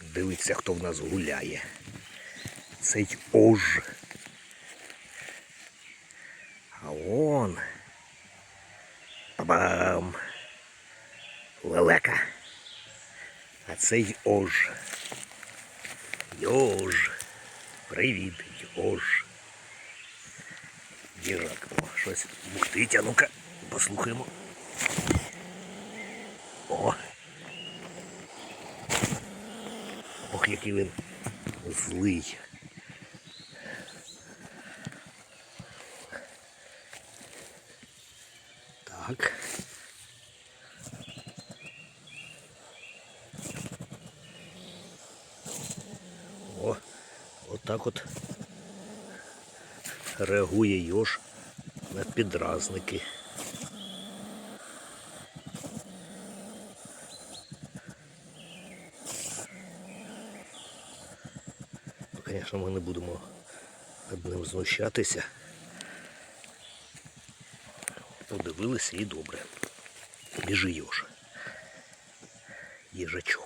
Дивіться, хто в нас гуляє. Цей ож. А он. Бабам. Лелека. А цей ож. Йож. Привіт, йож. О, щось бухтить, а ну-ка, послухаємо. Ох, який він злий. Так. О, отак от реагує йож на підразники. Звісно, ми не будемо над ним знущатися. Подивилися і добре. Біжи Йоша. Їжачок.